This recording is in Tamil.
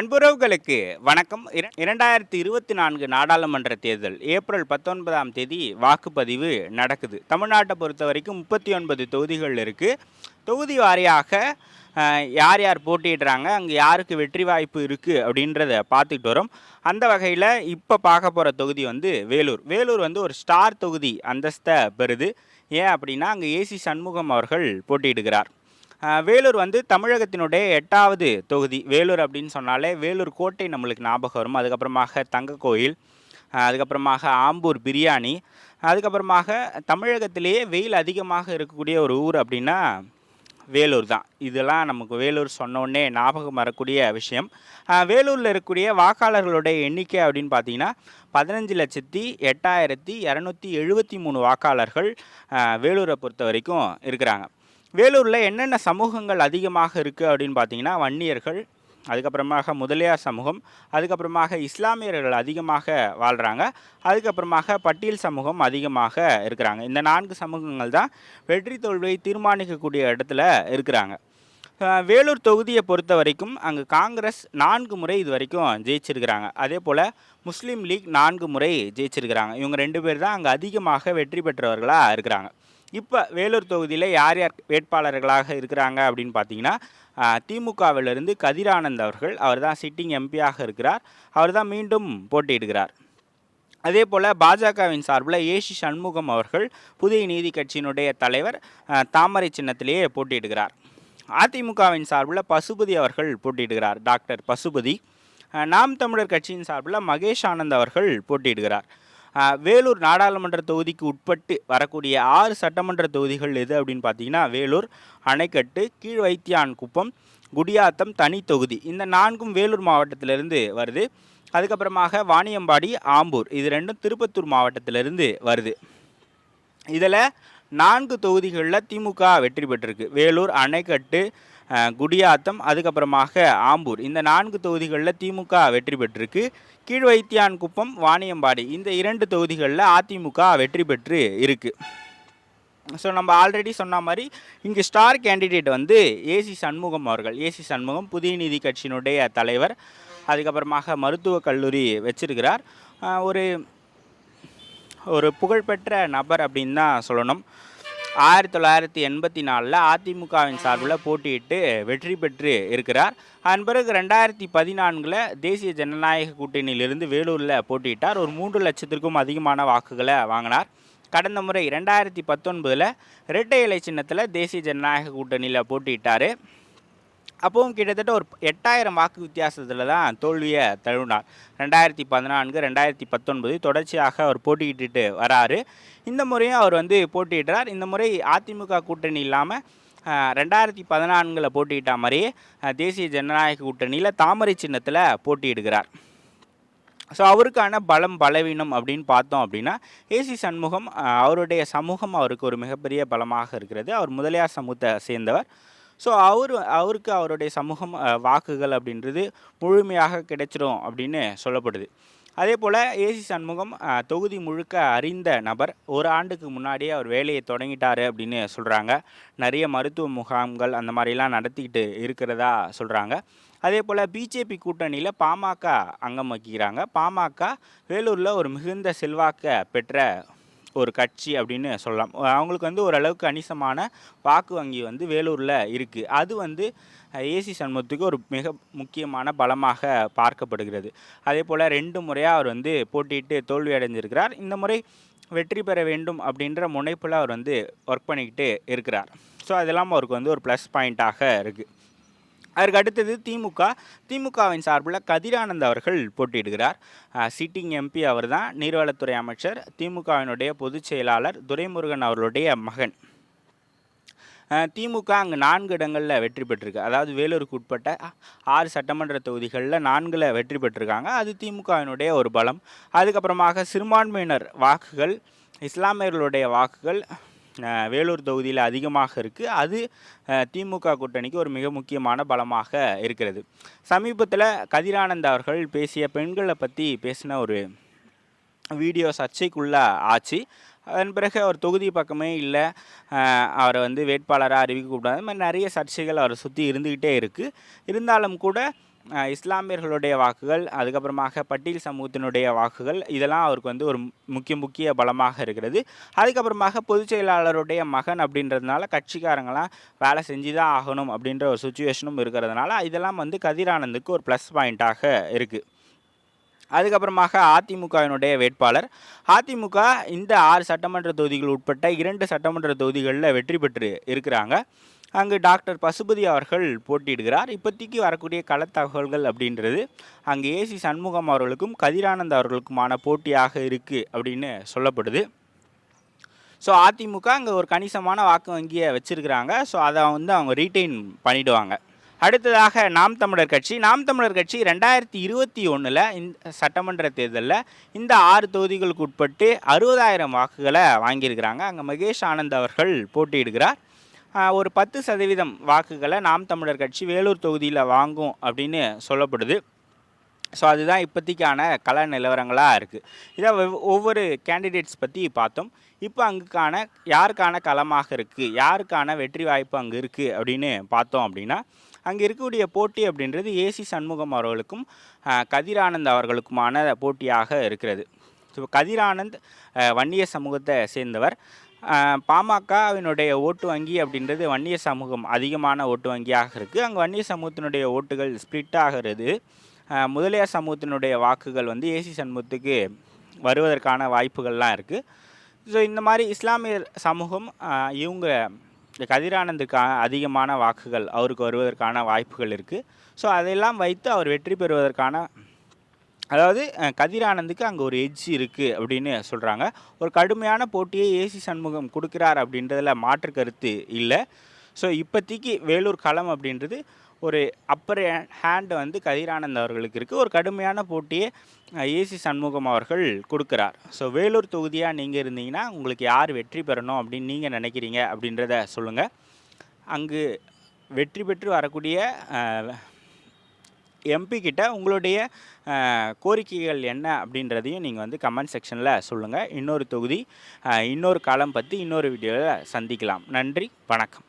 அன்புறவுகளுக்கு வணக்கம். இர- இரண்டாயிரத்தி இருபத்தி நான்கு நாடாளுமன்ற தேர்தல் ஏப்ரல் பத்தொன்பதாம் தேதி வாக்குப்பதிவு நடக்குது. தமிழ்நாட்டை பொறுத்த வரைக்கும் முப்பத்தி ஒன்பது தொகுதிகள் இருக்குது தொகுதி வாரியாக யார் யார் போட்டியிடுறாங்க அங்கே யாருக்கு வெற்றி வாய்ப்பு இருக்குது அப்படின்றத பார்த்துக்கிட்டு வரோம். அந்த வகையில் இப்போ பார்க்க போகிற தொகுதி வந்து வேலூர். வேலூர் வந்து ஒரு ஸ்டார் தொகுதி அந்தஸ்தை பெறுது. ஏன் அப்படின்னா அங்கே ஏசி சண்முகம் அவர்கள் போட்டியிடுகிறார். வேலூர் வந்து தமிழகத்தினுடைய எட்டாவது தொகுதி. வேலூர் அப்படின்னு சொன்னாலே வேலூர் கோட்டை நம்மளுக்கு ஞாபகம் வரும். அதுக்கப்புறமாக தங்க கோயில் அதுக்கப்புறமாக ஆம்பூர் பிரியாணி அதுக்கப்புறமாக தமிழகத்திலேயே வெயில் அதிகமாக இருக்கக்கூடிய ஒரு ஊர் அப்படின்னா வேலூர் தான். இதெல்லாம் நமக்கு வேலூர் சொன்னோடனே ஞாபகம் வரக்கூடிய விஷயம். வேலூரில் இருக்கக்கூடிய வாக்காளர்களுடைய எண்ணிக்கை அப்படின்னு பார்த்தீங்கன்னா பதினஞ்சு லட்சத்தி எட்டாயிரத்தி இரநூத்தி எழுபத்தி மூணு வாக்காளர்கள் வேலூரை பொறுத்த வரைக்கும் இருக்கிறாங்க. வேலூரில் என்னென்ன சமூகங்கள் அதிகமாக இருக்குது அப்படின்னு பார்த்தீங்கன்னா வன்னியர்கள் அதுக்கப்புறமாக முதலியார் சமூகம் அதுக்கப்புறமாக இஸ்லாமியர்கள் அதிகமாக வாழ்கிறாங்க அதுக்கப்புறமாக பட்டியல் சமூகம் அதிகமாக இருக்கிறாங்க. இந்த நான்கு சமூகங்கள் தான் வெற்றி தோல்வியை தீர்மானிக்கக்கூடிய இடத்துல இருக்கிறாங்க. வேலூர் தொகுதியை பொறுத்த வரைக்கும் அங்கே காங்கிரஸ் நான்கு முறை இது வரைக்கும் ஜெயிச்சிருக்கிறாங்க. அதே போல் முஸ்லீம் லீக் நான்கு முறை ஜெயிச்சிருக்கிறாங்க. இவங்க ரெண்டு பேர் தான் அங்கே அதிகமாக வெற்றி பெற்றவர்களாக இருக்கிறாங்க. இப்போ வேலூர் தொகுதியில் யார் யார் வேட்பாளர்களாக இருக்கிறாங்க அப்படின்னு பார்த்தீங்கன்னா திமுகவிலிருந்து கதிரானந்த் அவர்கள் அவர் தான் சிட்டிங் எம்பியாக இருக்கிறார். அவர் தான் மீண்டும் போட்டியிடுகிறார். அதே போல் பாஜகவின் சார்பில் ஏசி சண்முகம் அவர்கள் புதிய நீதி கட்சியினுடைய தலைவர் தாமரை சின்னத்திலேயே போட்டியிடுகிறார். அதிமுகவின் சார்பில் பசுபதி அவர்கள் போட்டியிடுகிறார். டாக்டர் பசுபதி. நாம் தமிழர் கட்சியின் சார்பில் மகேஷ் ஆனந்த் அவர்கள் போட்டியிடுகிறார். வேலூர் நாடாளுமன்ற தொகுதிக்கு உட்பட்டு வரக்கூடிய ஆறு சட்டமன்ற தொகுதிகள் எது அப்படின்னு பார்த்தீங்கன்னா வேலூர் அணைக்கட்டு கீழ் வைத்தியான் குப்பம் குடியாத்தம் தனி தொகுதி. இந்த நான்கும் வேலூர் மாவட்டத்திலிருந்து வருது. அதுக்கப்புறமாக வாணியம்பாடி ஆம்பூர் இது ரெண்டும் திருப்பத்தூர் மாவட்டத்திலிருந்து வருது. இதில் நான்கு தொகுதிகளில் திமுக வெற்றி பெற்றிருக்கு. வேலூர் அணைக்கட்டு குடியாத்தம் அதுக்கப்புறமாக ஆம்பூர். இந்த நான்கு தொகுதிகளில் திமுக வெற்றி பெற்றிருக்கு. கீழ் வைத்தியான் குப்பம் வாணியம்பாடி. இந்த இரண்டு தொகுதிகளில் அதிமுக வெற்றி பெற்று இருக்குது ஸோ நம்ம ஆல்ரெடி சொன்ன மாதிரி இங்கே ஸ்டார் கேண்டிடேட் வந்து ஏசி சண்முகம் அவர்கள். ஏசி சண்முகம் புதிய நீதி கட்சியினுடைய தலைவர். அதுக்கப்புறமாக மருத்துவக் கல்லூரி வச்சிருக்கிறார். ஒரு ஒரு புகழ்பெற்ற நபர் அப்படின்னு தான் சொல்லணும். ஆயிரத்தி தொள்ளாயிரத்தி எண்பத்தி நாலில் அதிமுகவின் சார்பில் போட்டியிட்டு வெற்றி பெற்று இருக்கிறார். அதன் பிறகு ரெண்டாயிரத்தி பதினான்கில் தேசிய ஜனநாயக கூட்டணியிலிருந்து வேலூரில் போட்டியிட்டார். ஒரு மூன்று லட்சத்திற்கும் அதிகமான வாக்குகளை வாங்கினார். கடந்த முறை ரெண்டாயிரத்தி பத்தொன்பதில் இரட்டை இலை சின்னத்தில் தேசிய ஜனநாயக கூட்டணியில் போட்டியிட்டார். அப்போவும் கிட்டத்தட்ட ஒரு எட்டாயிரம் வாக்கு வித்தியாசத்தில் தான் தோல்வியை தழுவினார். ரெண்டாயிரத்தி பதினான்கு ரெண்டாயிரத்தி பத்தொன்பது தொடர்ச்சியாக அவர் போட்டியிட்டு வராரு. இந்த முறையும் அவர் வந்து போட்டியிடுறார். இந்த முறை அதிமுக கூட்டணி இல்லாமல் ரெண்டாயிரத்தி பதினான்கில் போட்டியிட்ட மாதிரியே தேசிய ஜனநாயக கூட்டணியில் தாமரை சின்னத்தில் போட்டியிடுகிறார். ஸோ அவருக்கான பலம் பலவீனம் அப்படின்னு பார்த்தோம் அப்படின்னா ஏசி சண்முகம் அவருடைய சமூகம் அவருக்கு ஒரு மிகப்பெரிய பலமாக இருக்கிறது. அவர் முதலியார் சமூகத்தை சேர்ந்தவர். ஸோ அவர் அவருக்கு அவருடைய சமூகம் வாக்குகள் அப்படின்றது முழுமையாக கிடைச்சிடும் அப்படின்னு சொல்லப்படுது. அதே போல் ஏசி சண்முகம் தொகுதி முழுக்க அறிந்த நபர் ஒரு ஆண்டுக்கு முன்னாடியே அவர் வேலையை தொடங்கிட்டார் அப்படின்னு சொல்கிறாங்க நிறைய மருத்துவ முகாம்கள் அந்த மாதிரிலாம் நடத்திக்கிட்டு இருக்கிறதா சொல்கிறாங்க அதே போல் பிஜேபி கூட்டணியில் பாமக அங்கம் வகிக்கிறாங்க. பாமக வேலூரில் ஒரு மிகுந்த செல்வாக்க பெற்ற ஒரு கட்சி அப்படின்னு சொல்லலாம். அவங்களுக்கு வந்து ஓரளவுக்கு கணிசமான வாக்கு வங்கி வந்து வேலூரில் இருக்குது அது வந்து ஏசி சண்முகத்துக்கு ஒரு மிக முக்கியமான பலமாக பார்க்கப்படுகிறது. அதே போல் ரெண்டு முறையாக அவர் வந்து போட்டியிட்டு தோல்வி அடைஞ்சிருக்கிறார் இந்த முறை வெற்றி பெற வேண்டும் அப்படின்ற முனைப்பில் அவர் வந்து ஒர்க் பண்ணிக்கிட்டு இருக்கிறார். ஸோ அதெல்லாம் அவருக்கு வந்து ஒரு ப்ளஸ் பாயிண்ட்டாக இருக்குது அதற்கு அடுத்தது திமுக. திமுகவின் சார்பில் கதிரானந்த் அவர்கள் போட்டியிடுகிறார். சிட்டிங் எம்பி அவர் தான் நீர்வளத்துறை அமைச்சர். திமுகவினுடைய பொதுச் செயலாளர் துரைமுருகன் அவர்களுடைய மகன். திமுக அங்கே நான்கு இடங்களில் வெற்றி பெற்றிருக்கு. அதாவது வேலூருக்கு உட்பட்ட ஆறு சட்டமன்ற தொகுதிகளில் நான்கில் வெற்றி பெற்றிருக்காங்க. அது திமுகவினுடைய ஒரு பலம். அதுக்கப்புறமாக சிறுபான்மையினர் வாக்குகள் இஸ்லாமியர்களுடைய வாக்குகள் வேலூர் தொகுதியில் அதிகமாக இருக்குது அது திமுக கூட்டணிக்கு ஒரு மிக முக்கியமான பலமாக இருக்கிறது. சமீபத்தில் கதிரானந்த் அவர்கள் பேசிய பெண்களை பற்றி பேசின ஒரு வீடியோ சர்ச்சைக்குள்ளே ஆச்சு. அதன் பிறகு அவர் தொகுதி பக்கமே இல்லை. அவரை வந்து வேட்பாளராக அறிவிக்க கூடாது. மாதிரி நிறைய சர்ச்சைகள் அவரை சுற்றி இருந்துக்கிட்டே இருக்குது இருந்தாலும் கூட இஸ்லாமியர்களுடைய வாக்குகள் அதுக்கப்புறமாக பட்டியல் சமூகத்தினுடைய வாக்குகள் இதெல்லாம் அவருக்கு வந்து ஒரு முக்கிய முக்கிய பலமாக இருக்கிறது. அதுக்கப்புறமாக பொதுச் செயலாளருடைய மகன் அப்படின்றதுனால கட்சிக்காரங்களாம் வேலை செஞ்சு தான் ஆகணும் அப்படின்ற ஒரு சுச்சுவேஷனும் இருக்கிறதுனால இதெல்லாம் வந்து கதிரானந்துக்கு ஒரு ப்ளஸ் பாயிண்ட்டாக இருக்குது அதுக்கப்புறமாக அதிமுகவினுடைய வேட்பாளர். அதிமுக இந்த ஆறு சட்டமன்ற தொகுதிகள் உட்பட்ட இரண்டு சட்டமன்ற தொகுதிகளில் வெற்றி பெற்று இருக்கிறாங்க. அங்கு டாக்டர் பசுபதி அவர்கள் போட்டியிடுகிறார். இப்போதைக்கு வரக்கூடிய களத்தகவல்கள் அப்படின்றது அங்கு ஏசி சண்முகம் அவர்களுக்கும் கதிரானந்த் அவர்களுக்குமான போட்டியாக இருக்குது அப்படின்னு சொல்லப்படுது. ஸோ அதிமுக அங்கே ஒரு கணிசமான வாக்கு வங்கியை வச்சுருக்கிறாங்க. ஸோ அதை வந்து அவங்க ரீட்டைன் பண்ணிவிடுவாங்க அடுத்ததாக நாம் தமிழர் கட்சி. நாம் தமிழர் கட்சி ரெண்டாயிரத்தி இருபத்தி ஒன்றில் இந்த சட்டமன்ற தேர்தலில் இந்த ஆறு தொகுதிகளுக்கு உட்பட்டு அறுபதாயிரம் வாக்குகளை வாங்கியிருக்கிறாங்க. அங்கே மகேஷ் ஆனந்த் அவர்கள் போட்டியிடுகிறார். ஒரு பத்து சதவீதம் வாக்குகளை நாம் தமிழர் கட்சி வேலூர் தொகுதியில் வாங்கும் அப்படின்னு சொல்லப்படுது. ஸோ அதுதான் இப்போதைக்கான கள நிலவரங்களாக இருக்குது இதை ஒவ்வொரு கேண்டிடேட்ஸ் பற்றி பார்த்தோம். இப்போ அங்குக்கான யாருக்கான களமாக இருக்குது யாருக்கான வெற்றி வாய்ப்பு அங்கே இருக்குது அப்படின்னு பார்த்தோம் அப்படின்னா அங்கே இருக்கக்கூடிய போட்டி அப்படின்றது ஏசி சண்முகம் அவர்களுக்கும் கதிரானந்த் அவர்களுக்குமான போட்டியாக இருக்கிறது. ஸோ கதிரானந்த் வன்னிய சமூகத்தை சேர்ந்தவர். பாமகவினுடைய ஓட்டு வங்கி அப்படின்றது வன்னிய சமூகம் அதிகமான ஓட்டு வங்கியாக இருக்குது அங்கே வன்னிய சமூகத்தினுடைய ஓட்டுகள் ஸ்ப்ளிட் ஆகிறது. முதலியார் சமூகத்தினுடைய வாக்குகள் வந்து ஏசி சண்முகத்துக்கு வருவதற்கான வாய்ப்புகள்லாம் இருக்குது ஸோ இந்த மாதிரி இஸ்லாமிய சமூகம் இவங்க இந்த கதிரானந்துக்கு அதிகமான வாக்குகள் அவருக்கு வருவதற்கான வாய்ப்புகள் இருக்குது ஸோ அதையெல்லாம் வைத்து அவர் வெற்றி பெறுவதற்கான அதாவது கதிரானந்துக்கு அங்கே ஒரு எட்ஜ் இருக்குது அப்படின்னு சொல்கிறாங்க ஒரு கடுமையான போட்டியை ஏசி சண்முகம் கொடுக்கிறார் அப்படின்றதில் மாற்று கருத்து இல்லை. ஸோ இப்போதைக்கு வேலூர் களம் அப்படின்றது ஒரு அப்பர் ஹேண்ட் வந்து கதிரானந்த் அவர்களுக்கு இருக்குது ஒரு கடுமையான போட்டியை ஏசி சண்முகம் அவர்கள் கொடுக்குறார். ஸோ வேலூர் தொகுதியாக நீங்கள் இருந்தீங்கன்னா உங்களுக்கு யார் வெற்றி பெறணும் அப்படின்னு நீங்கள் நினைக்கிறீங்க அப்படின்றத சொல்லுங்கள் அங்கு வெற்றி பெற்று வரக்கூடிய எம்பி கிட்ட உங்களுடைய கோரிக்கைகள் என்ன அப்படின்றதையும் நீங்கள் வந்து கமெண்ட் செக்ஷனில் சொல்லுங்கள் இன்னொரு தொகுதி இன்னொரு காலம் பற்றி இன்னொரு வீடியோவில் சந்திக்கலாம். நன்றி வணக்கம்.